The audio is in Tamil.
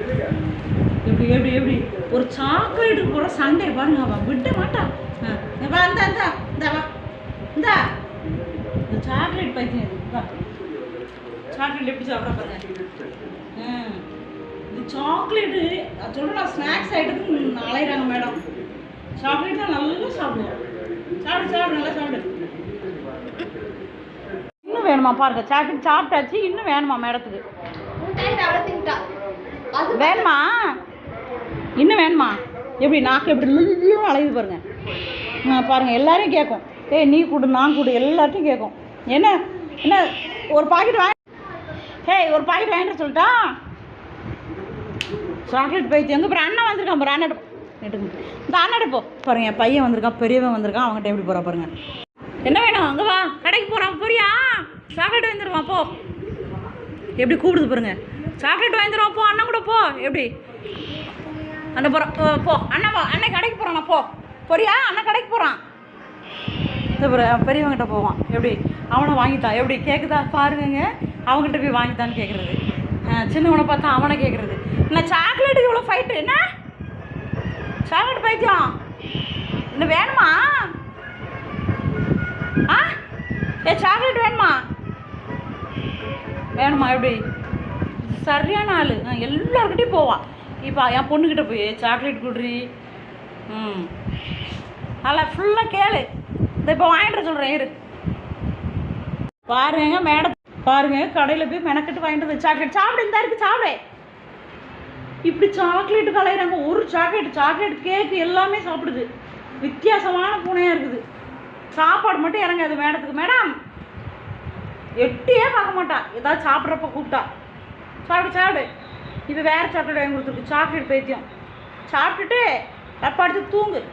எப்படி எப்படி எப்படி? ஒரு சாக்லேட்டுக்கு போகிற சண்டை பாருங்க அவன் விட மாட்டான் வா இந்தா இந்தா இந்தா வா. இந்தா. இந்த சாக்லேட் பைத்தியம் வா. சாக்லேட் எப்படி சாப்பிட பாருங்க. ஆ, இது சாக்லேட்டு சொல்கிறேன் ஸ்நாக்ஸ் ஐட்டத்துக்கு அலையிறாங்க மேடம் சாக்லேட் தான் நல்லா சாப்பிடுவோம் சாப்பிடு சாப்பிடு நல்லா சாப்பிடு. இன்னும் வேணுமா பாருங்க சாக்லேட் சாப்பிட்டாச்சு இன்னும் வேணுமா மேடத்துக்கு வேணுமா? இன்னும் வேணுமா? எப்படி நாக்கு எப்படி லுல்லுன்னு அலையுது பாருங்க. பாருங்கள் பாருங்க எல்லாரையும் கேட்கும் ஏய் நீ கொடு நான் கொடு எல்லார்ட்டையும் கேட்கும் என்ன என்ன ஒரு பாக்கெட் வாங்கி ஹேய் ஒரு பாக்கெட் வாங்கிட்டு சொல்லிட்டா? சாக்லேட் பைத்தியம் எங்கே பாரு அண்ணன் வந்திருக்கான் பாரு அண்ணன் எடுக்கும் இந்த அண்ணன் போ பாருங்க என் பையன் வந்திருக்கான் பெரியவன் வந்திருக்கான் அவங்ககிட்ட எப்படி போகிறா பாருங்க. என்ன வேணும்? அங்கே வா. கடைக்கு போகிறான் போறியா? சாக்லேட் வாங்கிடுவான் போ. எப்படி கூப்பிடுது பாருங்க. சாக்லேட் வாங்கிடுவோம் போ அண்ணன் கூட போ. எப்படி? அண்ணன் போகிறான் போ. அண்ணன் வா அண்ணன் கடைக்கு போகிறான் போ. போறியா? அண்ணன் கடைக்கு போகிறான் இந்த பாரு, பெரியவங்கிட்ட போவான். எப்படி? அவனை வாங்கித்தான். எப்படி? கேட்குதா பாருங்க அவங்ககிட்ட போய் வாங்கித்தான்னு கேட்குறது சின்னவனை பார்த்தா அவனை கேட்குறது என்ன சாக்லேட்டுக்கு இவ்வளோ ஃபைட்டு என்ன? சாக்லேட் பைத்தியம். இன்னும் வேணுமா? ஆ? ஏ சாக்லேட் வேணுமா? வேணுமா எப்படி? சரியான ஆள். எல்லாருக்கிட்டையும் போவான் இப்போ என் பொண்ணுக்கிட்ட போய் சாக்லேட் குடுறி. ம். அதில் ஃபுல்லாக கேளு. இந்த இப்போ வாங்கிட்டு சொல்கிறேன் இரு. பாருங்க மேடம் பாருங்க கடையில் போய் மெனக்கட்டு வாங்கிட்டு வந்து சாக்லேட் சாப்பிடு இந்த இருக்கு சாப்பிடு. இப்படி சாக்லேட் கலையிறாங்க. ஒரு சாக்லேட் சாக்லேட் கேக்கு எல்லாமே சாப்பிடுது. வித்தியாசமான பூனையாக இருக்குது. சாப்பாடு மட்டும் இறங்காது மேடத்துக்கு. மேடம் எட்டியே பார்க்க மாட்டான் ஏதாவது சாப்பிட்றப்ப கூப்பிட்டா. சாப்பிடு சாப்பிடு. இப்போ வேறு சாக்லேட் வாங்கி கொடுத்துருக்கு. சாக்லேட் பைத்தியம். சாப்பிட்டுட்டு டப்பா எடுத்து தூங்கு.